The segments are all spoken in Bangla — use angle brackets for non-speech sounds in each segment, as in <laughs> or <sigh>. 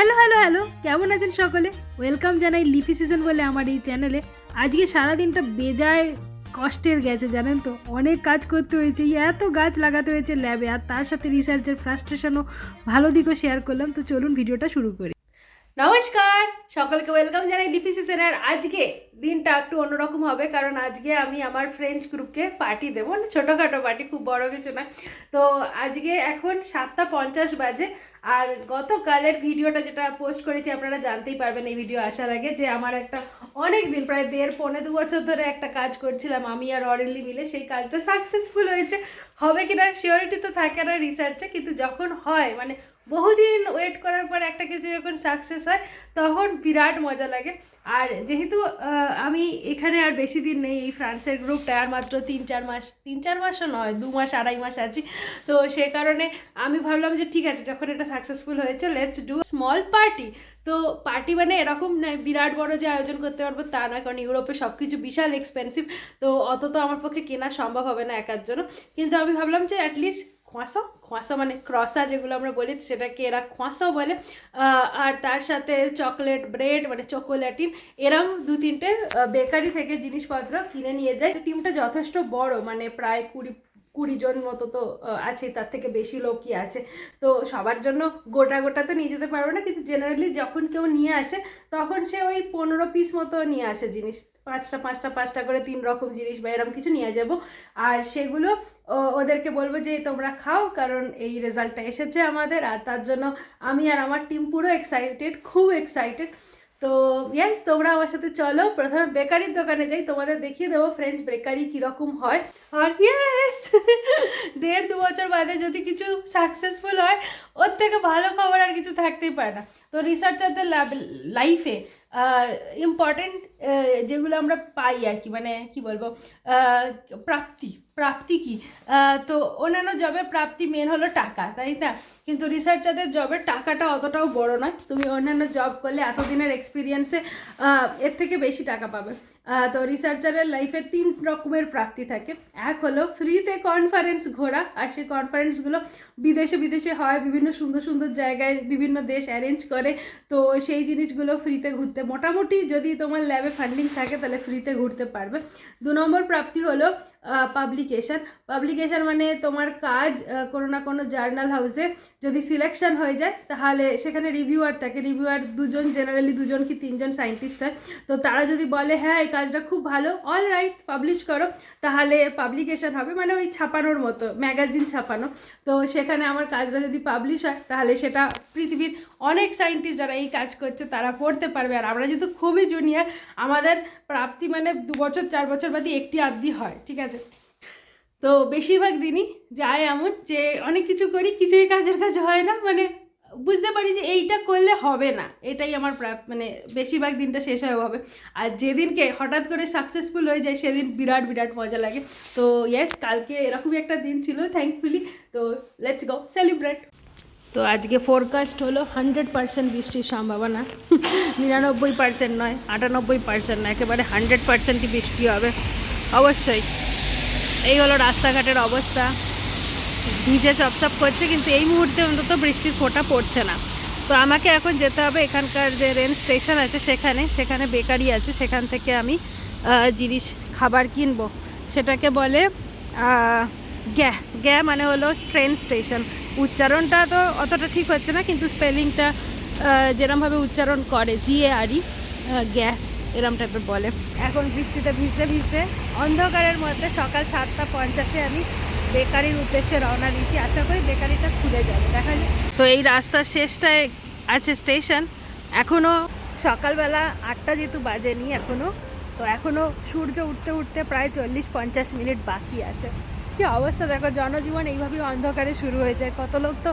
হ্যালো হ্যালো হ্যালো কেমন আছেন সকলে? ওয়েলকাম জানাই লিপি সিজন বলে আমার এই চ্যানেলে আজকে সারাদিনটা বেজায় কষ্টের গেছে, জানেন তো? অনেক কাজ করতে হয়েছে, এত গাছ লাগাতে হয়েছে ল্যাবে আর তার সাথে রিসার্চের ফ্রাস্ট্রেশনও ভালো দিকও শেয়ার করলাম। তো চলুন ভিডিওটা শুরু করি। নমস্কার, সকলকে ওয়েলকাম জানাই লিপি সিজনের আজকে দিনটা একটু অন্যরকম হবে, কারণ আজকে আমি আমার ফ্রেঞ্চ গ্রুপকে পার্টি দেবো। মানে ছোটোখাটো পার্টি খুব বড় কিছু না। তো আজকে এখন সাতটা পঞ্চাশ বাজে, আর গতকালের ভিডিওটা যেটা পোস্ট করেছি, আপনারা জানতেই পারবেন এই ভিডিও আসার আগে যে আমার একটা অনেক দিন প্রায় দেড়, পৌনে দু বছর ধরে একটা কাজ করছিলাম, আমি আর অরেলি মিলে। সেই কাজটা সাকসেসফুল হয়েছে। হবে কিনা? শিওরিটি তো থাকে না রিসার্চে কিন্তু যখন হয় মানে বহুদিন ওয়েট করার পর একটা কিছু যখন সাকসেস হয়, তখন বিরাট মজা লাগে। আর যেহেতু আমি এখানে আর বেশি দিন নেই, এই ফ্রান্সের গ্রুপটা আর মাত্র তিন চার মাস, তিন চার মাসও নয়, দু মাস, আড়াই মাস আছি। তো সে কারণে আমি ভাবলাম যে ঠিক আছে, যখন এটা সাকসেসফুল হয়েছে লেটস ডু স্মল পার্টি তো পার্টি মানে এরকম নয়, বিরাট বড় যে আয়োজন করতে পারব তা নয়, কারণ ইউরোপে সব কিছু বিশাল এক্সপেন্সিভ তো অত তো আমার পক্ষে কেনা সম্ভব হবে না একার জন্য। কিন্তু আমি ভাবলাম যে অ্যাটলিস্ট খোঁসা খোঁসা মানে ক্রসা যেগুলো আমরা বলি, সেটাকে এরা খোঁসাও বলে। আর তার সাথে চকলেট ব্রেড মানে চকোলেটিন এরম দু তিনটে বেকারি থেকে জিনিসপত্র কিনে নিয়ে যায়। টিমটা যথেষ্ট বড় মানে প্রায় কুড়ি কুড়ি জন মতো তো আছে, তার থেকে বেশি লোকই আছে। তো সবার জন্য গোটা গোটা তো নিয়ে যেতে পারব না, কিন্তু জেনারেলি যখন কেউ নিয়ে আসে, তখন সে ওই পনেরো পিস মতো নিয়ে আসে জিনিস। পাঁচটা পাঁচটা পাঁচটা করে তিন রকম জিনিস বা এরকম কিছু নিয়ে যাব। আর সেগুলো ওদেরকে বলব যে, তোমরা খাও, কারণ এই রেজাল্টটা এসেছে আমাদের। আর তার জন্য আমি আর আমার টিম পুরো এক্সাইটেড খুব এক্সাইটেড তো ইয়াস তোমরা আমার সাথে চলো। প্রথমে বেকারির দোকানে যাই, তোমাদের দেখিয়ে দেবো ফ্রেঞ্চ বেকারি কীরকম হয়। আর ইয়েস <laughs> দেড় দু বছর বাদে যদি কিছু সাকসেসফুল হয়, ওর থেকে ভালো খবর আর কিছু থাকতেই পারে না। তো রিসার্চারদের লাইফে ইম্পর্টেন্ট যেগুলো আমরা পাই আর কি মানে কি বলব প্রাপ্তি প্রাপ্তি কি? তো অন্যান্য জবের প্রাপ্তি মেন হলো টাকা, তাই না? কিন্তু রিসার্চারদের জবের টাকাটা অতটাও বড় নয়। তুমি অন্যান্য জব করলে এতদিনের এক্সপিরিয়েন্সে এর থেকে বেশি টাকা পাবে। তো রিসার্চারের লাইফে তিন রকমের প্রাপ্তি থাকে। এক হলো ফ্রিতে কনফারেন্স ঘোরা, আর সেই কনফারেন্সগুলো বিদেশে বিদেশে হয়, বিভিন্ন সুন্দর সুন্দর জায়গায় বিভিন্ন দেশ অ্যারেঞ্জ করে। তো সেই জিনিসগুলো ফ্রিতে ঘুরতে, মোটামুটি যদি তোমার ল্যাবে ফান্ডিং থাকে, তাহলে ফ্রিতে ঘুরতে পারবে। দু নম্বর প্রাপ্তি হলো পাবলিকেশন পাবলিকেশান মানে তোমার কাজ কোনো না কোনো জার্নাল হাউসে যদি সিলেকশন হয়ে যায়, তাহলে সেখানে রিভিউয়ার থাকে। রিভিউয়ার দুজন জেনারেলি দুজন কি তিনজন সায়েন্টিস্ট হয়। তো তারা যদি বলে হ্যাঁ কাজটা খুব ভালো। অল রাইট পাবলিশ করো। তাহলে পাবলিকেশন হবে মানে ওই ছাপানোর মতো ম্যাগাজিন ছাপানো। তো সেখানে আমার কাজটা যদি পাবলিশ হয়, তাহলে সেটা পৃথিবীর অনেক সায়েন্টিস্ট যারা এই কাজ করছে, তারা পড়তে পারবে। আর আমরা যেহেতু খুবই জুনিয়র আমাদের প্রাপ্তি মানে দু বছর, চার বছর বাদে একটি আধি হয়, ঠিক আছে? তো বেশিরভাগ দিনই যায় এমন যে অনেক কিছু করি, কিছুই কাজের কাজ হয় না। মানে বুঝতে পারি যে এইটা করলে হবে না। এটাই আমার মানে বেশিরভাগ দিনটা শেষ হয়ে হবে আর যেদিনকে হঠাৎ করে সাকসেসফুল হয়ে যায়, সেদিন বিরাট বিরাট মজা লাগে। তো ইয়েস কালকে এরকমই একটা দিন ছিল থ্যাঙ্কফুলি তো লেটস গো সেলিব্রেট তো আজকে ফোরকাস্ট হলো হান্ড্রেড পার্সেন্ট বৃষ্টির সম্ভাবনা। নিরানব্বই পার্সেন্ট নয়, আটানব্বই পার্সেন্ট না, একেবারে হান্ড্রেড পার্সেন্টই বৃষ্টি হবে। অবশ্যই। এই হলো রাস্তাঘাটের অবস্থা। ভিজে চপচপ করছে, কিন্তু এই মুহূর্তে অন্তত বৃষ্টির ফোঁটা পড়ছে না। তো আমাকে এখন যেতে হবে, এখানকার যে রেল স্টেশন আছে সেখানে সেখানে বেকারি আছে, সেখান থেকে আমি জিনিস, খাবার কিনবো। সেটাকে বলে গ্যা গ্যা মানে হলো ট্রেন স্টেশন। উচ্চারণটা তো অতটা ঠিক হচ্ছে না, কিন্তু স্পেলিংটা যেরমভাবে উচ্চারণ করে জিএ আরই গ্যা, এরম টাইপের বলে। এখন বৃষ্টিতে ভিজতে ভিজতে অন্ধকারের মধ্যে সকাল সাতটা পঞ্চাশে আমি বেকারির উদ্দেশ্যে রওনা দিচ্ছি। আশা করি বেকারিটা খুলে যাবে। দেখা যায় তো এই রাস্তার শেষটায় আছে স্টেশন। এখনও সকালবেলা আটটা যেহেতু বাজেনি এখনও তো এখনও সূর্য উঠতে উঠতে প্রায় চল্লিশ পঞ্চাশ মিনিট বাকি আছে। কি অবস্থা? দেখো, জনজীবন এইভাবেই অন্ধকারে শুরু হয়ে যায়। কত লোক তো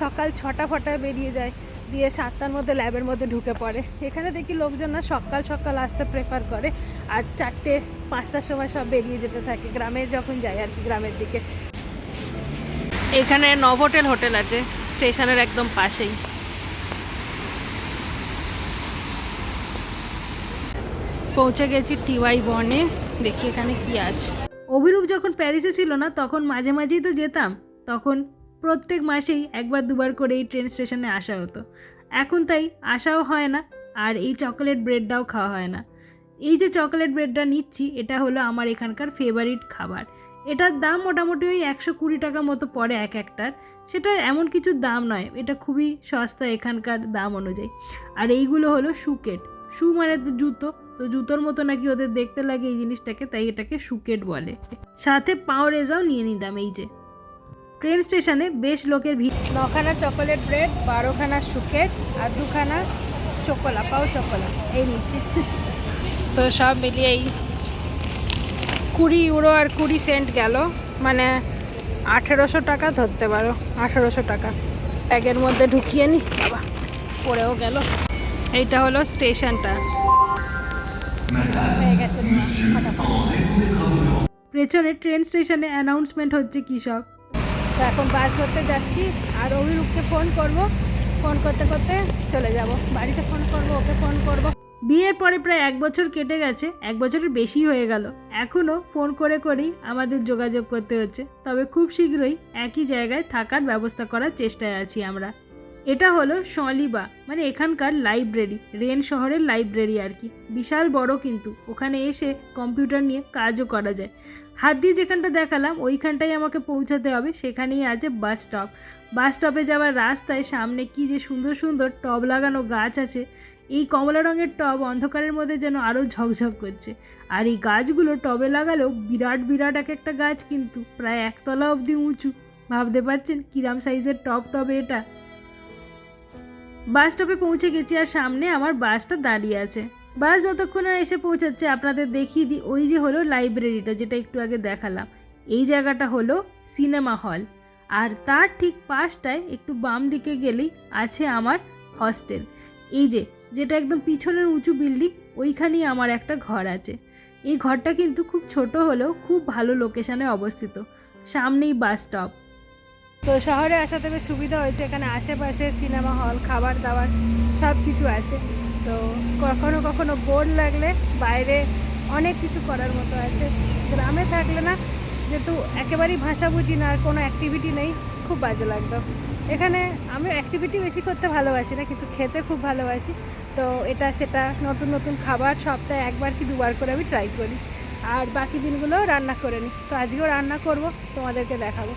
সকাল ছটা ফটায় বেরিয়ে যায়, দিয়ে সাতটার মধ্যে ল্যাবের মধ্যে ঢুকে পড়ে। এখানে দেখি লোকজন না সকাল সকাল আসতে প্রেফার করে, আর চারটে, পাঁচটার সময় সব বেরিয়ে যেতে থাকে। গ্রামে যখন যায় আর কি, গ্রামের দিকে। এখানে নভোটেল হোটেল আছে, স্টেশনের একদম পাশেই। পৌঁছে গেছি টিওয়াই বনে, দেখি এখানে কি আছে। অভিরূপ যখন প্যারিসে ছিল না, তখন মাঝে মাঝেই তো যেতাম। তখন প্রত্যেক মাসেই একবার দুবার করে এই ট্রেন স্টেশনে আসা হতো। এখন তাই আসাও হয় না, আর এই চকোলেট ব্রেডটাও খাওয়া হয় না। এই যে চকোলেট ব্রেডটা নিচ্ছি, এটা হলো আমার এখানকার ফেভারিট খাবার। এটার দাম মোটামুটি ওই একশো কুড়ি টাকা মতো পড়ে এক একটার। সেটা এমন কিছু দাম নয় এটা খুবই সস্তা এখানকার দাম অনুযায়ী। আর এইগুলো হলো সুকেট শু মানে তো জুতো তো জুতোর মতো নাকি ওদের দেখতে লাগে এই জিনিসটাকে তাই এটাকে সুকেট বলে। সাথে পাও রেজাও নিয়ে নিলাম এই যে। ট্রেন স্টেশনে বেশ লোকের ভিড়। নখানা চকোলেট ব্রেড বারোখানা সুকেট আর দুখানা চকোলা পাও চকোলা এই নিচ্ছি। তো সব মিলিয়ে এই কুড়ি ইউরো আর কুড়ি সেন্ট গেল। মানে আঠেরোশো টাকা ধরতে পারো, আঠেরোশো টাকা। ব্যাগের মধ্যে ঢুকিয়ে নি, বাবা, পড়েও গেল। এইটা হলো স্টেশনটা। হয়ে গেছে পেছনে ট্রেন স্টেশনে অ্যানাউন্সমেন্ট হচ্ছে কী সব তো এখন বাস ধরতে যাচ্ছি, আর অভিরূপকে ফোন করব। ফোন করতে করতে চলে যাব। বাড়িতে ফোন করব, ওকে ফোন করব। বিয়ের পরে প্রায় এক বছর কেটে গেছে, এক বছরের বেশি হয়ে গেল। এখনও ফোন করে করেই আমাদের যোগাযোগ করতে হচ্ছে। তবে খুব শীঘ্রই একই জায়গায় থাকার ব্যবস্থা করার চেষ্টায় আছি আমরা। এটা হলো শলিবা মানে এখানকার লাইব্রেরি, রেন শহরের লাইব্রেরি আর কি। বিশাল বড় কিন্তু, ওখানে এসে কম্পিউটার নিয়ে কাজও করা যায়। হাত দিয়ে যেখানটা দেখালাম, ওইখানটাই আমাকে পৌঁছাতে হবে। সেখানেই আছে বাস স্টপ। বাস স্টপে যাওয়ার রাস্তায় সামনে কি যে সুন্দর সুন্দর টব লাগানো গাছ আছে এই কমলা রঙের টব অন্ধকারের মধ্যে যেন আরও ঝকঝক করছে। আর এই গাছগুলো টবে লাগালেও বিরাট বিরাট এক একটা গাছ কিন্তু প্রায় একতলা অবধি উঁচু। ভাবতে পারছেন কিরাম সাইজের টব তবে এটা? বাস স্টপে পৌঁছে গেছি আর সামনে আমার বাসটা দাঁড়িয়ে আছে। বাস যতক্ষণ এসে পৌঁছাচ্ছে, আপনাদের দেখিয়ে দিই ওই যে হলো লাইব্রেরিটা, যেটা একটু আগে দেখালাম। এই জায়গাটা হলো সিনেমা হল। আর তার ঠিক পাশটায় একটু বাম দিকে গেলেই আছে আমার হস্টেল। এই যে যেটা একদম পিছনের উঁচু বিল্ডিং, ওইখানেই আমার একটা ঘর আছে। এই ঘরটা কিন্তু খুব ছোট হলেও খুব ভালো লোকেশনে অবস্থিত। সামনেই বাস স্টপ। তো শহরে আসাতে বেশ সুবিধা হয়েছে, এখানে আশেপাশে সিনেমা হল, খাবার দাবার সব কিছু আছে। তো কখনো কখনো বোর লাগলে বাইরে অনেক কিছু করার মতো আছে। গ্রামে থাকলে না, যেহেতু একেবারেই ভাষা বুঝি না, আর কোনো অ্যাক্টিভিটি নেই, খুব বাজে লাগতো। এখানে আমি অ্যাক্টিভিটি বেশি করতে ভালোবাসি না, কিন্তু খেতে খুব ভালোবাসি। তো এটা সেটা নতুন নতুন খাবার সপ্তাহে একবার কি দুবার করে আমি ট্রাই করি। আর বাকি দিনগুলো রান্না করে নিই। তো আজকেও রান্না করব, তোমাদেরকে দেখাবো।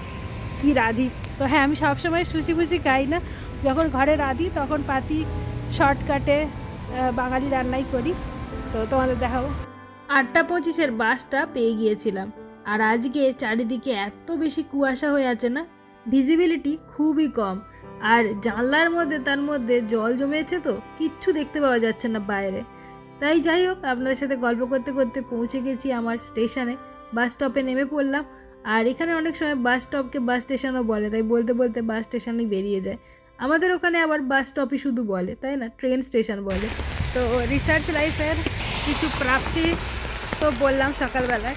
কি রাঁধি? তো হ্যাঁ আমি সবসময় সুশি ফুসি খাই না। যখন ঘরে রাঁধি, তখন পাতি শর্টকাটে বাঙালি রান্নাই করি। তো তোমাদের দেখাবো। আটটা পঁচিশের বাসটা পেয়ে গিয়েছিলাম। আর আজকে চারিদিকে এত বেশি কুয়াশা হয়ে আছে না ভিজিবিলিটি খুবই কম। আর জানলার মধ্যে, তার মধ্যে জল জমেছে তো, কিচ্ছু দেখতে পাওয়া যাচ্ছে না বাইরে। তাই যাই হোক, আপনাদের সাথে গল্প করতে করতে পৌঁছে গেছি আমার স্টেশনে। বাস স্টপে নেমে পড়লাম। আর এখানে অনেক সময় বাস স্টপকে বাস স্টেশনও বলে, তাই বলতে বলতে বাস স্টেশনই বেরিয়ে যায়। আমাদের ওখানে আবার বাস স্টপই শুধু বলে, তাই না? ট্রেন স্টেশন বলে। তো রিসার্চ লাইফের কিছু প্রাপ্তি তো বললাম সকালবেলায়।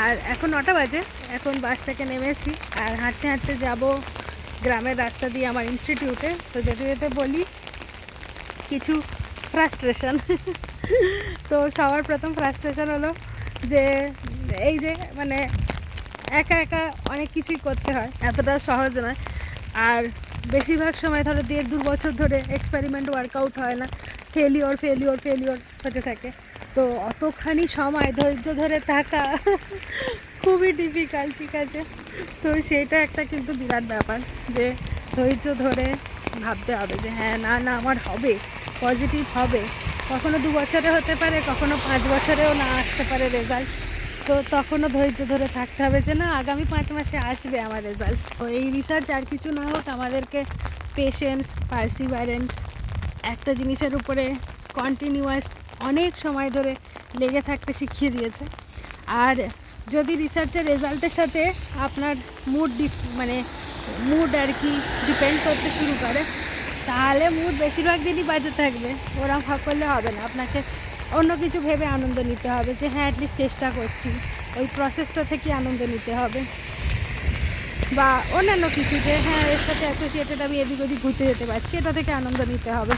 আর এখন নটা বাজে, এখন বাস থেকে নেমেছি আর হাঁটতে হাঁটতে যাব গ্রামের রাস্তা দিয়ে আমার ইনস্টিটিউটে তো যেতে যেতে বলি, কিছু ফ্রাস্ট্রেশন <laughs> তো সবার প্রথম ফ্রাস্ট্রেশন হলো যে, এই যে মানে একা একা অনেক কিছুই করতে হয়, এতটা সহজ নয়। আর বেশিরভাগ সময় ধরো দেড় দু বছর ধরে এক্সপেরিমেন্ট ওয়ার্কআউট হয় না ফেলিওর ফেলিওর ফেলিওর হতে থাকে। তো অতখানি সময়, ধৈর্য ধরে থাকা খুবই ডিফিকাল্ট ঠিক আছে? তো সেটা একটা কিন্তু বিরাট ব্যাপার যে ধৈর্য ধরে ভাবতে হবে যে হ্যাঁ না না, আমার হবে পজিটিভ হবে। কখনো দু বছরে হতে পারে, কখনো পাঁচ বছরেও না আসতে পারে রেজাল্ট তো তখনও ধৈর্য ধরে থাকতে হবে যে না, আগামী পাঁচ মাসে আসবে আমার রেজাল্ট তো এই রিসার্চ আর কিছু না হোক, আমাদেরকে পেশেন্স পার্সিভারেন্স একটা জিনিসের উপরে কন্টিনিউয়াস অনেক সময় ধরে লেগে থাকতে শিখিয়ে দিয়েছে। আর যদি রিসার্চের রেজাল্টের সাথে আপনার মুড মানে মুড আর কি ডিপেন্ড করতে শুরু করে, তাহলে মুড বেশিরভাগ দিনই বাজে থাকবে। ওরম ভাব করলে হবে না। আপনাকে অন্য কিছু ভেবে আনন্দ নিতে হবে যে হ্যাঁ অ্যাটলিস্ট চেষ্টা করছি। ওই প্রসেসটা থেকে আনন্দ নিতে হবে। বা অন্যান্য কিছু যে হ্যাঁ এর সাথে অ্যাসোসিয়েটেড আমি এদিক ওদিক ঘুরতে যেতে পারছি। এটা থেকে আনন্দ নিতে হবে।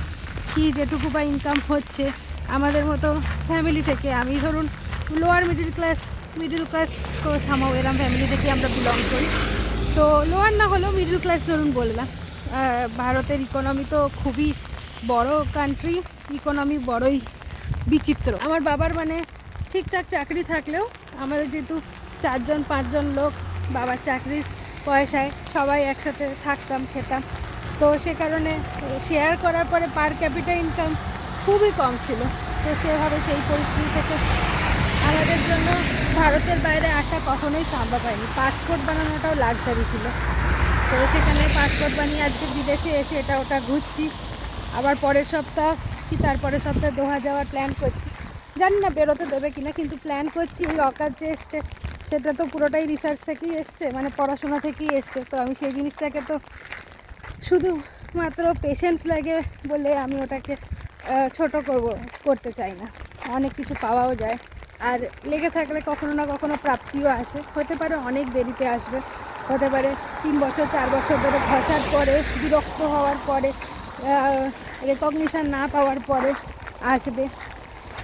কি যেটুকু বা ইনকাম হচ্ছে আমাদের মতো ফ্যামিলি থেকে। আমি ধরুন lower middle class middle class সামাও এরম ফ্যামিলি থেকে আমরা বিলং করি। তো লোয়ার না হলেও মিডিল ক্লাস ধরুন বললাম। ভারতের ইকোনমি তো খুবই বড় কান্ট্রি ইকোনমি বড়ই বিচিত্র। আমার বাবার মানে ঠিকঠাক চাকরি থাকলেও আমাদের যেহেতু চারজন, পাঁচজন লোক, বাবার চাকরির পয়সায় সবাই একসাথে থাকতাম, খেতাম। তো সে কারণে শেয়ার করার পরে পার ক্যাপিটাল ইনকাম খুবই কম ছিল। তো সেভাবে সেই পরিস্থিতি থেকে আমাদের জন্য ভারতের বাইরে আসা কখনোই সম্ভব হয়নি। পাসপোর্ট বানানোটাও লাক্সারি ছিল। তো সেখানে পাসপোর্ট বানিয়ে আজকে বিদেশে এসে এটা ওটা ঘুরছি। আবার পরের সপ্তাহ কি তারপরের সপ্তাহে দোহা যাওয়ার প্ল্যান করছি। জানি না বেরোতে দেবে কিনা, কিন্তু প্ল্যান করছি। ওই অকাজ যে এসছে, সেটা তো পুরোটাই রিসার্চ থেকেই এসছে মানে পড়াশোনা থেকেই এসছে। তো আমি সেই জিনিসটাকে তো শুধু মাত্র পেশেন্স লাগে বলে আমি ওটাকে ছোট করব, করতে চাই না। অনেক কিছু পাওয়াও যায়। আর লেগে থাকলে কখনো না কখনো প্রাপ্তিও আসে। হতে পারে অনেক দেরিতে আসবে। হতে পারে তিন বছর, চার বছর ধরে ঘষার পরে, বিরক্ত হওয়ার পরে রেকগনিশান না পাওয়ার পরে আসবে।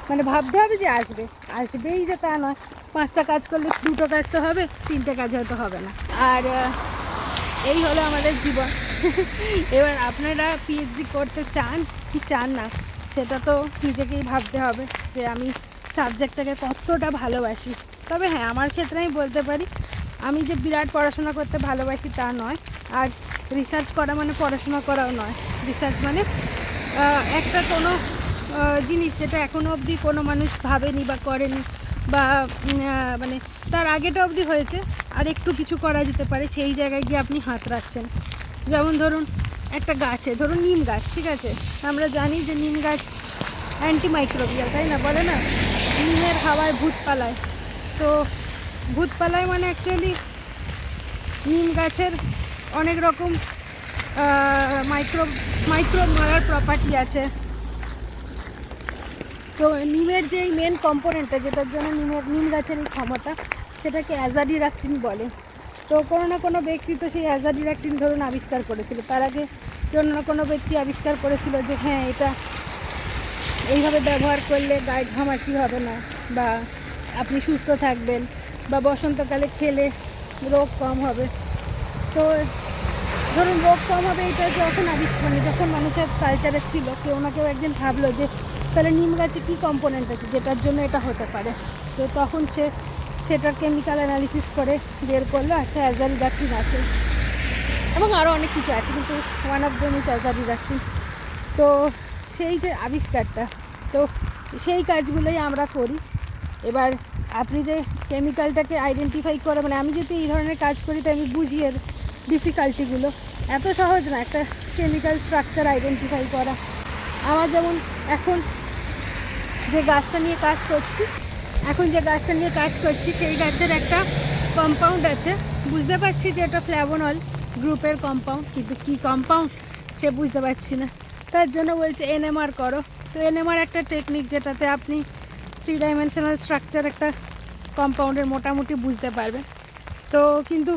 মানে ভাবতে হবে যে আসবে। আসবেই যে তা নয়। পাঁচটা কাজ করলে দুটো কাজ তো হবে, তিনটে কাজ হয়তো হবে না। আর এই হলো আমাদের জীবন। <laughs> এবার আপনারা পিএইচডি করতে চান, কি চান না, সেটা তো নিজেকেই ভাবতে হবে যে আমি সাবজেক্টটাকে কতটা ভালোবাসি। তবে হ্যাঁ আমার ক্ষেত্রে আমি বলতে পারি, আমি যে বিরাট পড়াশোনা করতে ভালোবাসি তা নয়, আর রিসার্চ করা মানে পড়াশোনা করাও নয়। রিসার্চ মানে একটা কোনো জিনিস যেটা এখনও অবধি কোনো মানুষ ভাবেনি বা করেনি বা মানে তার আগেটা অবধি হয়েছে, আর একটু কিছু করা যেতে পারে, সেই জায়গায় গিয়ে আপনি হাত রাখছেন। যেমন ধরুন একটা গাছে, ধরুন নিম গাছ, ঠিক আছে? আমরা জানি যে নিম গাছ অ্যান্টি মাইক্রোবিয়াল তাই না? বলে না? নিমের হাওয়ায় ভূত পালায়। তো ভূত পালায় মানে অ্যাকচুয়ালি নিম গাছের অনেক রকম মাইক্রো মাইক্রো মারার প্রপার্টি আছে। তো নিমের যে মেন কম্পোনেন্টটা যেটার জন্য নিমের, নিম গাছের এই ক্ষমতা, সেটাকে অ্যাজাডিরাক্টিন বলে। তো কোনো না কোনো ব্যক্তি তো সেই অ্যাজাডিরাক্টিন ধরুন আবিষ্কার করেছিল। তার আগে কোনো না কোনো ব্যক্তি আবিষ্কার করেছিল যে হ্যাঁ এটা এইভাবে ব্যবহার করলে গায়ে ঘামাচি হবে না বা আপনি সুস্থ থাকবেন বা বসন্তকালে খেলে রোগ কম হবে। তো ধরুন রোগ কম হবে, এটা যখন আবিষ্কার মানে যখন মানুষের কালচারে ছিল, কেউ না কেউ একদিন ভাবলো যে তাহলে নিম গাছে কী কম্পোনেন্ট আছে, যেটার জন্য এটা হতে পারে। তো তখন সে সেটার কেমিক্যাল অ্যানালিসিস করে বের করল। আচ্ছা অ্যাজারিডাক্টিন আছে। এবং আরও অনেক কিছু আছে, কিন্তু one of them is azadirachtin তো সেই যে আবিষ্কারটা, তো সেই কাজগুলোই আমরা করি। এবার আপনি যে কেমিক্যালটাকে আইডেন্টিফাই করে মানে আমি যদি এই ধরনের কাজ করি তো আমি বুঝি এর ডিফিকাল্টিগুলো এত সহজ না, একটা কেমিক্যাল স্ট্রাকচার আইডেন্টিফাই করা। আমার যেমন এখন যে গাছটা নিয়ে কাজ করছি এখন যে গাছটা নিয়ে কাজ করছি, সেই গাছের একটা কম্পাউন্ড আছে। বুঝতে পারছি যে এটা ফ্ল্যাভোনল গ্রুপের কম্পাউন্ড কিন্তু কী কম্পাউন্ড সে বুঝতে পারছি না। তার জন্য বলছে এনএমআর করো। তো এনএমআর একটা টেকনিক যেটাতে আপনি থ্রি ডাইমেনশনাল স্ট্রাকচার একটা কম্পাউন্ডের মোটামুটি বুঝতে পারবেন। তো কিন্তু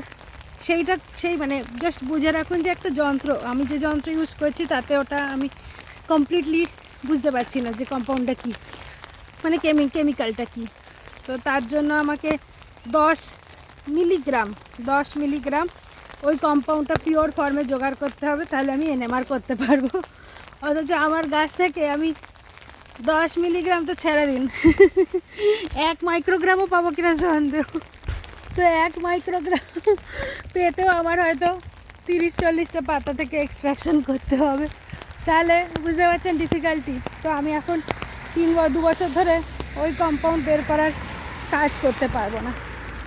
সেইটা, সেই মানে জাস্ট বুঝে রাখুন যে একটা যন্ত্র। আমি যে যন্ত্র ইউজ করছি, তাতে ওটা আমি কমপ্লিটলি বুঝতে পারছি না যে কম্পাউন্ডটা কী। মানে কেমি কেমিক্যালটা কী? তো তার জন্য আমাকে দশ মিলিগ্রাম দশ মিলিগ্রাম ওই কম্পাউন্ডটা পিওর ফর্মে জোগাড় করতে হবে, তাহলে আমি এনএমআর করতে পারব। অথচ আমার গাছ থেকে আমি দশ মিলিগ্রাম তো ছেড়ে দিন। এক মাইক্রোগ্রামও পাবো কিনা সন্দেহ। তো এক মাইক্রোগ্রাম পেতেও আমার হয়তো তিরিশ, চল্লিশটা পাতা থেকে এক্সট্রাকশন করতে হবে। তাহলে বুঝতে পারছেন ডিফিকাল্টি তো আমি এখন তিন দু বছর ধরে ওই কম্পাউন্ড বের করার কাজ করতে পারব না।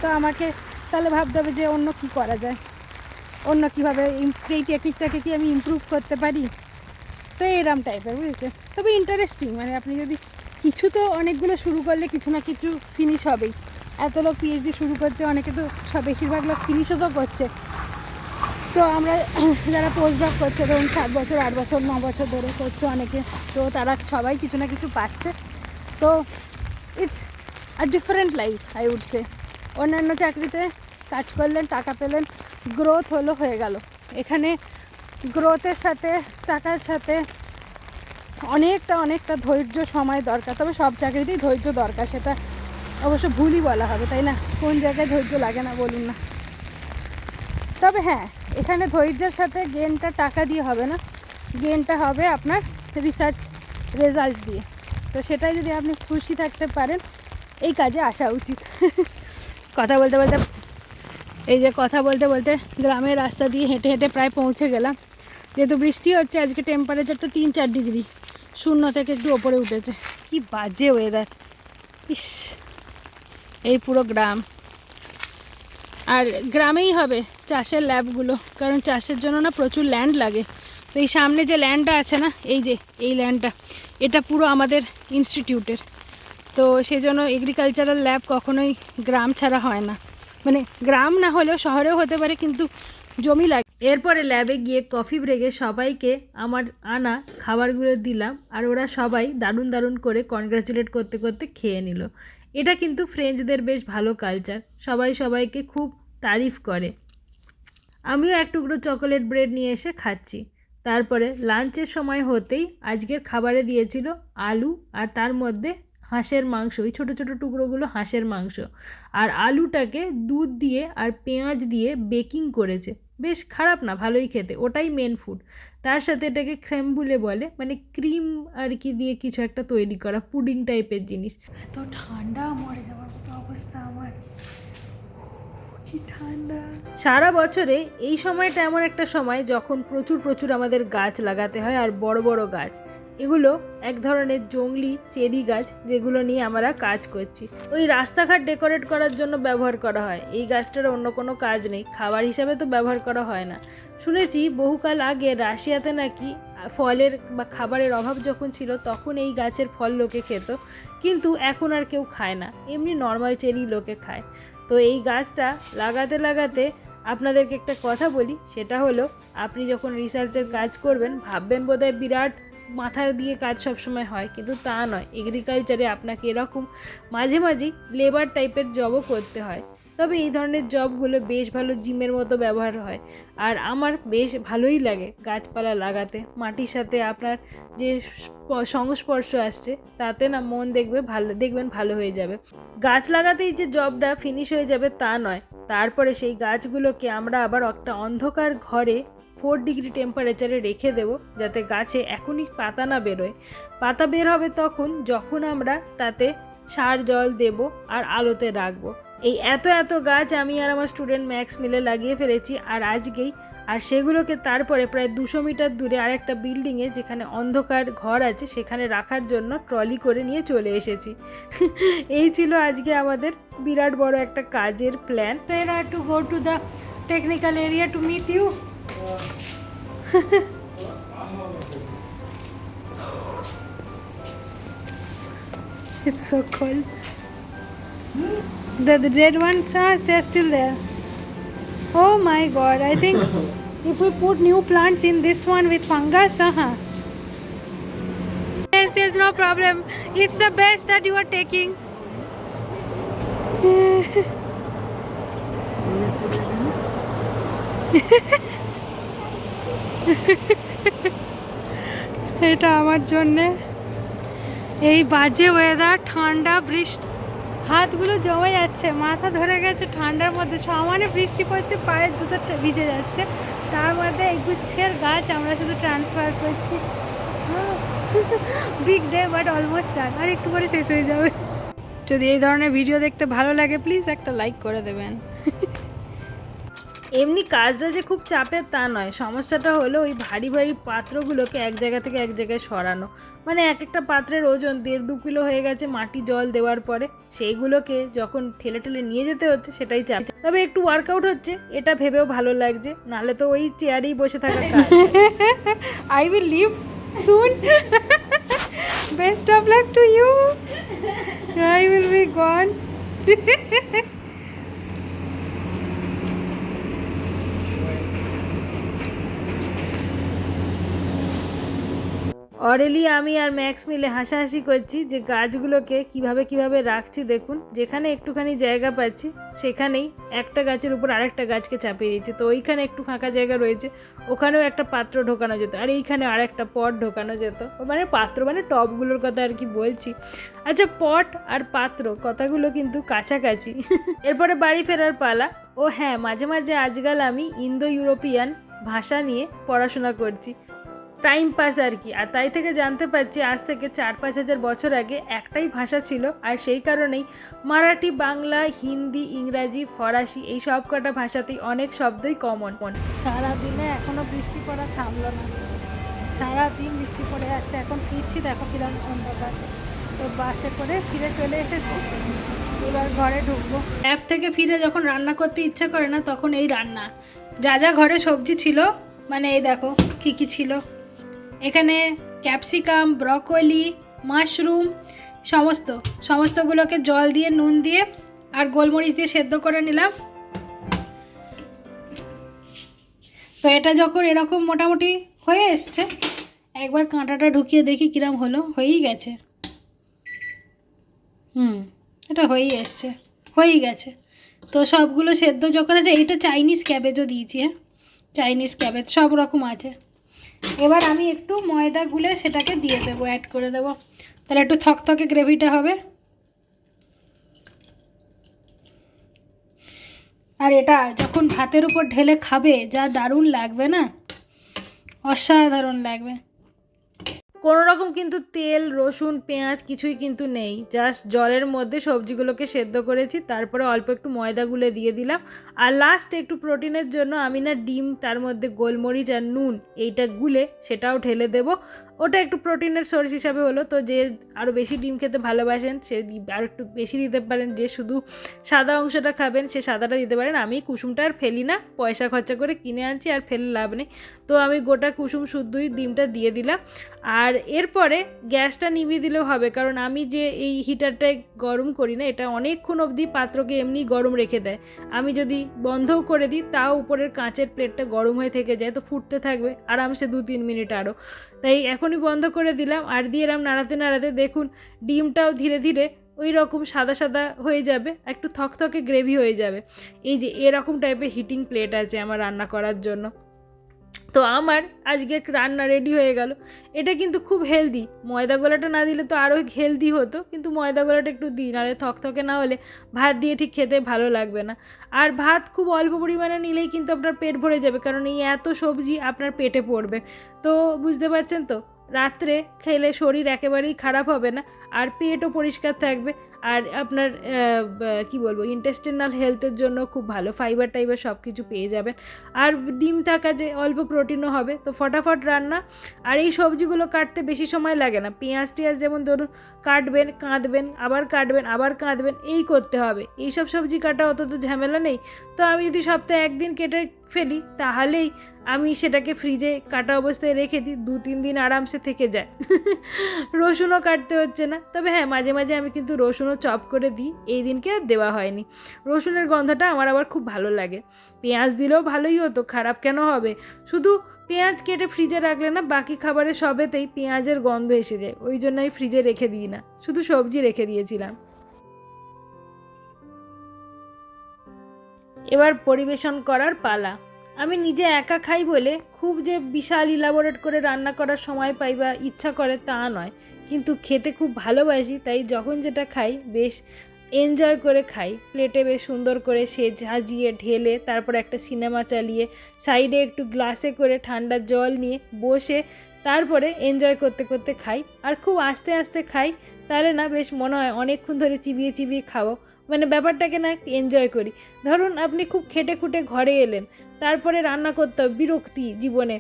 তো আমাকে তাহলে ভাবতে হবে যে অন্য কি করা যায়? অন্য কীভাবে এই টেকনিকটাকে কি আমি ইমপ্রুভ করতে পারি? তো এরম টাইপের বুঝেছে তবে ইন্টারেস্টিং মানে আপনি যদি কিছু তো অনেকগুলো শুরু করলে কিছু না কিছু ফিনিশ হবেই। এত লোক পিএইচডি শুরু করছে, অনেকে তো সব বেশিরভাগ লোক ফিনিশও তো করছে। তো আমরা <clears throat> যারা পোস্ট ডক করছে, ধরুন সাত বছর, আট বছর, ন বছর ধরে করছে অনেকে, তো তারা সবাই কিছু না কিছু পাচ্ছে। তো it's a different life I would say অন্যান্য চাকরিতে কাজ করলেন, টাকা পেলেন গ্রোথ হলো, হয়ে গেল। এখানে গ্রোথের সাথে, টাকার সাথে অনেকটা অনেকটা ধৈর্য সময় দরকার। তবে সব চাকরিতেই ধৈর্য দরকার, সেটা অবশ্য ভুলই বলা হবে, তাই না? কোন জায়গায় ধৈর্য লাগে না, বলুন না। তবে হ্যাঁ এখানে ধৈর্যের সাথে গেনটা টাকা দিয়ে হবে না। গেনটা হবে আপনার রিসার্চ রেজাল্ট দিয়ে। তো সেটাই যদি আপনি খুশি থাকতে পারেন, এই কাজে আসা উচিত। <laughs> কথা বলতে বলতে, এই যে কথা বলতে বলতে গ্রামের রাস্তা দিয়ে হেঁটে হেঁটে প্রায় পৌঁছে গেলাম। যেহেতু বৃষ্টি হচ্ছে, আজকে টেম্পারেচারটা তিন চার ডিগ্রি শূন্য থেকে একটু ওপরে উঠেছে। কি বাজে ওয়েদার ইস, এই পুরো গ্রাম। আর গ্রামেই হবে চাষের ল্যাবগুলো, কারণ চাষের জন্য না প্রচুর ল্যান্ড লাগে। তো এই সামনে যে ল্যান্ডটা আছে না, এই যে, এই ল্যান্ডটা এটা পুরো আমাদের ইনস্টিটিউটের তো সেই জন্য এগ্রিকালচারাল ল্যাব কখনোই গ্রাম ছাড়া হয় না। মানে গ্রাম না হলেও শহরেও হতে পারে, কিন্তু জমি লাগে, এরপরে ল্যাবে গিয়ে কফি ব্রেকে সবাইকে আমার আনা খাবারগুলো দিলাম, আর ওরা সবাই দারুণ দারুণ করে কনগ্রাচুলেট করতে করতে খেয়ে নিল। এটা কিন্তু ফ্রেঞ্চদের বেশ ভালো কালচার সবাই সবাইকে খুব তারিফ করে। আমিও এক টুকরো চকোলেট ব্রেড নিয়ে এসে খাচ্ছি। তারপরে লাঞ্চের সময় হতেই আজকের খাবারে দিয়েছিল আলু আর তার মধ্যে হাঁসের মাংস ওই ছোটো ছোটো টুকরোগুলো হাঁসের মাংস। আর আলুটাকে দুধ দিয়ে আর পেঁয়াজ দিয়ে বেকিং করেছে। বেশ খারাপ না, ভালোই খেতে, ওটাই মেন ফুড তার সাথে এটাকে ক্রেমবুলে বলে মানে ক্রিম আর কি দিয়ে কিছু একটা তৈরি করা পুডিং টাইপের জিনিস। এত ঠান্ডা মরে যাওয়ার মতো অবস্থা আমার। ঠান্ডা। সারা বছরে এই সময়টা এমন একটা সময় যখন প্রচুর প্রচুর আমাদের গাছ লাগাতে হয় আর বড় বড় গাছ। এগুলো এক ধরনের জংলি চেরি গাছ যেগুলো নিয়ে আমরা কাজ করছি। ওই রাস্তাঘাট ডেকোরেট করার জন্য ব্যবহার করা হয়। এই গাছটার অন্য কোনো কাজ নেই। খাবার হিসাবে তো ব্যবহার করা হয় না। শুনেছি বহুকাল আগে রাশিয়াতে নাকি ফলের বা খাবারের অভাব যখন ছিল, তখন এই গাছের ফল লোকে খেত। কিন্তু এখন আর কেউ খায় না। এমনি নর্মাল চেরি লোকে খায়। তো এই গাছটা লাগাতে লাগাতে আপনাদেরকে একটা কথা বলি, সেটা হলো আপনি যখন রিসার্চের কাজ করবেন, ভাববেন বোধহয় বিরাট মাথা দিয়ে কাজ সবসময় হয়, কিন্তু তা নয়। এগ্রিকালচারে আপনাকে এরকম মাঝে মাঝেই লেবার টাইপের জবও করতে হয়। তবে এই ধরনের জবগুলো বেশ ভালো জিমের মতো ব্যবহার হয়। আর আমার বেশ ভালোই লাগে গাছপালা লাগাতে। মাটির সাথে আপনার যে সংস্পর্শ আসছে, তাতে না মন দেখবে ভালো, দেখবেন ভালো হয়ে যাবে। গাছ লাগাতেই যে জবটা ফিনিশ হয়ে যাবে তা নয়। তারপরে সেই গাছগুলোকে আমরা আবার একটা অন্ধকার ঘরে ফোর ডিগ্রি টেম্পারেচারে রেখে দেবো, যাতে গাছে এখনই পাতা না বেরোয়। পাতা বের হবে তখন, যখন আমরা তাতে সার জল দেব আর আলোতে রাখব। এই এত এত গাছ আমি আর আমার স্টুডেন্ট ম্যাক্স মিলে লাগিয়ে ফেলেছি আর আজকেই। আর সেগুলোকে তারপরে প্রায় দুশো মিটার দূরে আরেকটা বিল্ডিংয়ে যেখানে অন্ধকার ঘর আছে সেখানে রাখার জন্য ট্রলি করে নিয়ে চলে এসেছি। <laughs> এই ছিল আজকে আমাদের বিরাট বড় একটা কাজের plan to go to the technical area to meet you It's so cold. The, the red ones are they're still there. Oh my god, I think <laughs> if we put new plants in this one with fungus, uh-huh. Yes, yes, no problem. It's the best that you are taking. <laughs> এটা আমার জন্যে এই বাজে ওয়েদার ঠান্ডা, বৃষ্টি। হাতগুলো জমে যাচ্ছে, মাথা ধরে গেছে ঠান্ডার মধ্যে। সমানে বৃষ্টি পড়ছে, পায়ের জুতোটা ভিজে যাচ্ছে। তার মধ্যে এই গুচ্ছের গাছ আমরা শুধু ট্রান্সফার করছি। Big day but almost done আর একটু পরে শেষ হয়ে যাবে। যদি এই ধরনের ভিডিও দেখতে ভালো লাগে প্লিজ একটা লাইক করে দেবেন। এমনি কাজটা যে খুব চাপের তা নয়। সমস্যাটা হলো ওই ভারী ভারী পাত্রগুলোকে এক জায়গা থেকে এক জায়গায় সরানো। মানে এক একটা পাত্রের ওজন দেড় দু কিলো হয়ে গেছে মাটি জল দেওয়ার পরে। সেইগুলোকে যখন ঠেলে ঠেলে নিয়ে যেতে হচ্ছে সেটাই চাপ। তবে একটু ওয়ার্কআউট হচ্ছে, এটা ভেবেও ভালো লাগছে। নাহলে তো ওই চেয়ারেই বসে থাকা I will leave soon best of luck to you I will be gone Aurelie, আমি আর ম্যাক্স মিলে হাসাহাসি করছি যে গাছগুলোকে কীভাবে কীভাবে রাখছি, দেখুন। যেখানে একটুখানি জায়গা পাচ্ছি, সেখানেই একটা গাছের উপর আরেকটা গাছকে চাপিয়ে দিচ্ছি। তো ওইখানে একটু ফাঁকা জায়গা রয়েছে, ওখানেও একটা পাত্র ঢোকানো যেত, আর এইখানে আরেকটা পট ঢোকানো যেত। মানে পাত্র মানে টবগুলোর কথা আর কি বলছি। আচ্ছা পট আর পাত্র কথাগুলো কিন্তু কাছাকাছি। <laughs> এরপরে বাড়ি ফেরার পালা। ও হ্যাঁ মাঝে মাঝে আজকাল আমি ইন্দো ইউরোপিয়ান ভাষা নিয়ে পড়াশোনা করছি। টাইম পাস আর কি। আর তাই থেকে জানতে পারছি আজ থেকে চার পাঁচ হাজার বছর আগে একটাই ভাষা ছিল আর সেই কারণেই মারাঠি বাংলা হিন্দি ইংরাজি ফরাসি এই সব কটা ভাষাতেই অনেক শব্দই কমন সারাদিনে এখনও বৃষ্টি পড়া থামলো না। সারাদিন বৃষ্টি পড়ে যাচ্ছে। এখন ফিরছি দেখো কিরম অন্ধকার। তো বাসে করে ফিরে চলে এসেছি। এবার ঘরে ঢুকবো। অ্যাপ থেকে ফিরে যখন রান্না করতে ইচ্ছা করে না তখন এই রান্না। যা যা ঘরে সবজি ছিল মানে এই দেখো কী কী ছিল। এখানে ক্যাপসিকাম, ব্রকলি, মাশরুম সমস্ত, সমস্তগুলোকে জল দিয়ে, নুন দিয়ে আর গোলমরিচ দিয়ে সেদ্ধ করে নিলাম। তো এটা যখন এরকম মোটামুটি হয়ে এসছে, একবার কাঁটাটা ঢুকিয়ে দেখি কিরম হলো। হয়েই গেছে। হুম, এটা হয়েই এসছে। হয়েই গেছে। তো সবগুলো সেদ্ধ যখন আছে, এইটা চাইনিজ ক্যাবেজও দিয়েছি হ্যাঁ? চাইনিজ ক্যাবেজ সব রকম আছে। এবার আমি একটু ময়দা গুলে সেটাকে দিয়ে দেবো অ্যাড করে দেবো। তাহলে একটু থকথকে গ্রেভিটা হবে। আর এটা যখন ভাতের উপর ঢেলে খাবে, যা দারুণ লাগবে না? অসাধারণ লাগবে। কোনো রকম কিন্তু তেল, রসুন, পেঁয়াজ কিছুই কিন্তু নেই। জাস্ট জলের মধ্যে সবজিগুলোকে সেদ্ধ করেছি, তারপরে অল্প একটু ময়দা গুলে দিয়ে দিলাম। আর লাস্ট একটু প্রোটিনের জন্য আমি না ডিম, তার মধ্যে গোলমরিচ আর নুন, এইটা গুলে সেটাও ঢেলে দেবো। ওটা একটু প্রোটিনের সোর্স হিসাবে হলো। তো যে আরও বেশি ডিম খেতে ভালোবাসেন, সে আর একটু বেশি দিতে পারেন। যে শুধু সাদা অংশটা খাবেন, সে সাদাটা দিতে পারেন। আমি কুসুমটা আর ফেলি না, পয়সা খরচা করে কিনে আনছি আর ফেলে লাভ নেই। তো আমি গোটা কুসুম শুদ্ধই ডিমটা দিয়ে দিলাম। আর এরপরে গ্যাসটা নিভিয়ে দিলেও হবে, কারণ আমি যে এই হিটারটায় গরম করি না, এটা অনেকক্ষণ অবধি পাত্রকে এমনি গরম রেখে দেয়। আমি যদি বন্ধও করে দিই, তাও উপরের কাঁচের প্লেটটা গরম হয়ে থেকে যায়, তো ফুটতে থাকবে আরামসে দু তিন মিনিট আরও তাই এখনই বন্ধ করে দিলাম। আর দিয়ে এরম নাড়াতে নাড়াতে দেখুন, ডিমটাও ধীরে ধীরে ওই রকম সাদা সাদা হয়ে যাবে, একটু থকথকে গ্রেভি হয়ে যাবে। এই যে এরকম টাইপের হিটিং প্লেট আছে আমার রান্না করার জন্য। তো আমার আজকে রান্না রেডি হয়ে গেল। এটা কিন্তু খুব হেলদি ময়দা গোলাটা না দিলে তো আরও হেলদি হতো, কিন্তু ময়দা গোলাটা একটু দিই, নাহলে থকথকে না হলে ভাত দিয়ে ঠিক খেতে ভালো লাগবে না। আর ভাত খুব অল্প পরিমাণে নিলেই কিন্তু আপনার পেট ভরে যাবে, কারণ এই এত সবজি আপনার পেটে পড়বে। তো বুঝতে পারছেন তো? রাত্রে খেলে শরীর একেবারেই খারাপ হবে না, আর পেটও পরিষ্কার থাকবে, আর আপনার কি বলব ইন্টেস্টিনাল হেলথের জন্য খুব ভালো ফাইবার টাইবার সব কিছু পেয়ে যাবেন। আর ডিম থাকা যে অল্প প্রোটিনও হবে, তো ফটাফট রান্না, আর এই সবজিগুলো কাটতে বেশি সময় লাগে না, পেঁয়াজ টিয়াজ যেমন ধরুন, কাটবেন, কাঁদবেন, আবার কাটবেন, আবার কাঁদবেন, এই করতে হবে। এই সব সবজি কাটা অত তো ঝামেলা নেই, তো আমি যদি সপ্তাহে একদিন কেটে ফেলি, তাহলেই আমি সেটাকে ফ্রিজে কাটা অবস্থায় রেখে দিই, দু তিন দিন আরামসে থেকে যায়। <laughs> রসুনও কাটতে হচ্ছে না। তবে হ্যাঁ মাঝে মাঝে আমি কিন্তু রসুনও চপ করে দিই, এই দিনকে আর দেওয়া হয়নি। রসুনের গন্ধটা আমার আবার খুব ভালো লাগে। পেঁয়াজ দিলেও ভালোই হতো, খারাপ কেন হবে? শুধু পেঁয়াজ কেটে ফ্রিজে রাখলে না, বাকি খাবারের সবেতেই পেঁয়াজের গন্ধ এসে যায়। ওই জন্য আমি ফ্রিজে রেখে দিই না, শুধু সবজি রেখে দিয়েছিলাম। এবার পরিবেশন করার পালা। আমি নিজে একা খাই বলে খুব যে বিশাল ইলাবোরেট করে রান্না করার সময় পাই বা ইচ্ছা করে তা নয়। কিন্তু খেতে খুব ভালোবাসি, তাই যখন যেটা খাই বেশ এনজয় করে খাই। প্লেটে বেশ সুন্দর করে সে ঝাঁজিয়ে ঢেলে তারপর একটা সিনেমা চালিয়ে সাইডে একটু গ্লাসে করে ঠান্ডা জল নিয়ে বসে তারপরে এনজয় করতে করতে খাই। আর খুব আস্তে আস্তে খাই, তাহলে না বেশ মনে হয় অনেকক্ষণ ধরে চিবিয়ে চিবিয়ে খাব। মানে ব্যাপারটাকে না এনজয় করি। ধরুন আপনি খুব খেটে খুটে ঘরে এলেন তারপরে রান্না করতে হবে বিরক্তি জীবনে।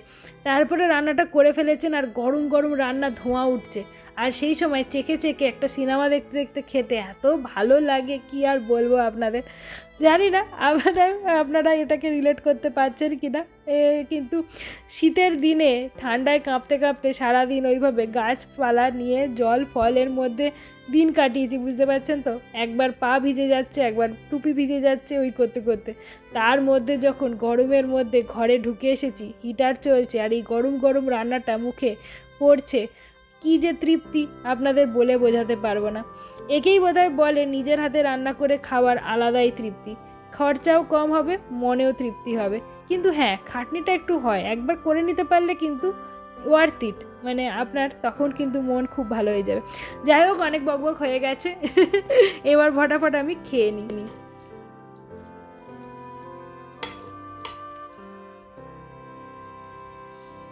তারপরে রান্নাটা করে ফেলেছেন আর গরম গরম রান্না ধোঁয়া উঠছে। আর সেই সময় চেকে চেকে একটা সিনেমা দেখতে দেখতে খেতে এত ভালো লাগে, কি আর বলব আপনাদের? জানি না আপনারা আপনারা এটাকে রিলেট করতে পারছেন কি না কিন্তু শীতের দিনে ঠান্ডায় কাঁপতে কাঁপতে সারাদিন ওইভাবে গাছপালা নিয়ে জল, ফলের মধ্যে দিন কাটিয়েছি, বুঝতে পারছেন তো? একবার পা ভিজে যাচ্ছে, একবার টুপি ভিজে যাচ্ছে ওই করতে করতে। তার মধ্যে যখন গরমের মধ্যে ঘরে ঢুকে এসেছি। হিটার চলছে আর এই গরম গরম রান্নাটা মুখে পড়ছে। কী যে তৃপ্তি, আপনাদের বলে বোঝাতে পারব না। একেই বোধহয় বলে নিজের হাতে রান্না করে খাওয়ার আলাদাই তৃপ্তি। খরচাও কম হবে, মনেও তৃপ্তি হবে। কিন্তু হ্যাঁ খাটনিটা একটু হয়। একবার করে নিতে পারলে কিন্তু ওয়ার্থ ইট মানে আপনার তখন কিন্তু মন খুব ভালো হয়ে যাবে। যাই হোক, অনেক বকবক হয়ে গেছে। এবার ফটাফট আমি খেয়ে নিই।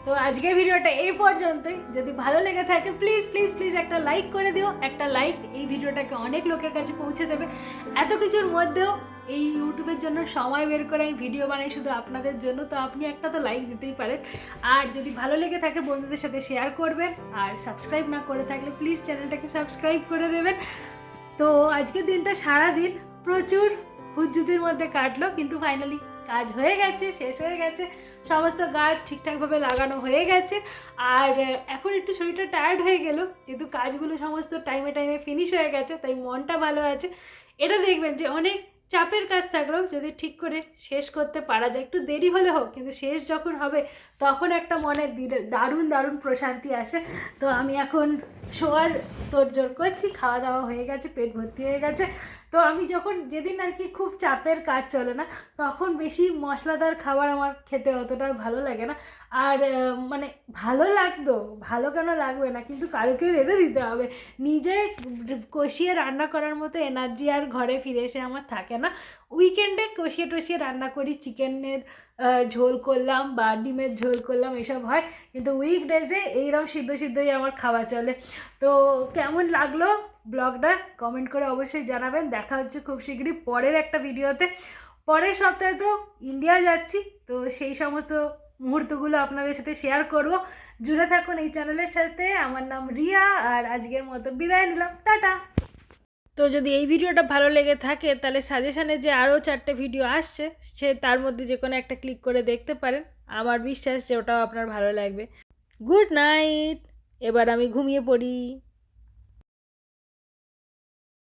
তো আজকের ভিডিওটা এই পর্যন্তই। যদি ভালো লেগে থাকে প্লিজ প্লিজ প্লিজ একটা লাইক করে দিও। একটা লাইক এই ভিডিওটাকে অনেক লোকের কাছে পৌঁছে দেবে। এত কিছুর মধ্যেও এই ইউটিউবের জন্য সময় বের করে আমি ভিডিও বানাই শুধু আপনাদের জন্য, তো আপনি একটা তো লাইক দিতেই পারেন। আর যদি ভালো লেগে থাকে, বন্ধুদের সাথে শেয়ার করবেন। আর সাবস্ক্রাইব না করে থাকলে প্লিজ চ্যানেলটাকে সাবস্ক্রাইব করে দেবেন। তো আজকের দিনটা সারা দিন প্রচুর হুজ্জুতির মধ্যে কাটলো, কিন্তু ফাইনালি কাজ হয়ে গেছে, শেষ হয়ে গেছে, সমস্ত গাছ ঠিকঠাকভাবে লাগানো হয়ে গেছে। আর এখন একটু শরীরটা টায়ার্ড হয়ে গেল, যেহেতু কাজগুলো সমস্ত টাইমে টাইমে ফিনিশ হয়ে গেছে, তাই মনটা ভালো আছে। এটা দেখবেন যে অনেক চাপের কাজ থাকলেও যদি ঠিক করে শেষ করতে পারা যায়, একটু দেরি হলে হোক, কিন্তু শেষ যখন হবে, তখন একটা মনে দারুণ দারুণ প্রশান্তি আসে। তো আমি এখন শোয়ার তোড়জোড় করছি, খাওয়া দাওয়া হয়ে গেছে, পেট ভর্তি হয়ে গেছে। তো আমি যখন যেদিন আর কি খুব চাপের কাজ চলে না, তখন বেশি মশলাদার খাবার আমার খেতে অতটা ভালো লাগে না। আর মানে ভালো লাগতো, ভালো কেন লাগবে না, কিন্তু কালকে রেঁধে দিতে হবে। নিজে কষিয়ে রান্না করার মতো এনার্জি আর ঘরে ফিরে এসে আমার থাকে না। উইকেন্ডে কষিয়ে টষিয়ে রান্না করি, চিকেনের ঝোল করলাম বা ডিমের ঝোল করলাম, এসব হয়। কিন্তু উইকডেজে এইরকম সিদ্ধ সিদ্ধই আমার খাওয়া চলে। তো কেমন লাগল? ব্লগটা কমেন্ট করে অবশ্যই জানাবেন। দেখা হচ্ছে খুব শীঘ্রই পরের একটা ভিডিওতে। পরের সপ্তাহে তো ইন্ডিয়া যাচ্ছি, তো সেই সমস্ত মুহূর্তগুলো আপনাদের সাথে শেয়ার করব। জুড়ে থাকুন এই চ্যানেলের সাথে। আমার নাম রিয়া, আর আজকের মতো বিদায় নিলাম। টাটা! তো যদি এই ভিডিওটা ভালো লেগে থাকে, তাহলে সাজেশানে যে আরও চারটে ভিডিও আসছে, সে তার মধ্যে যে কোনো একটা ক্লিক করে দেখতে পারেন। আমার বিশ্বাস যে ওটাও আপনার ভালো লাগবে। গুড নাইট এবার আমি ঘুমিয়ে পড়ি।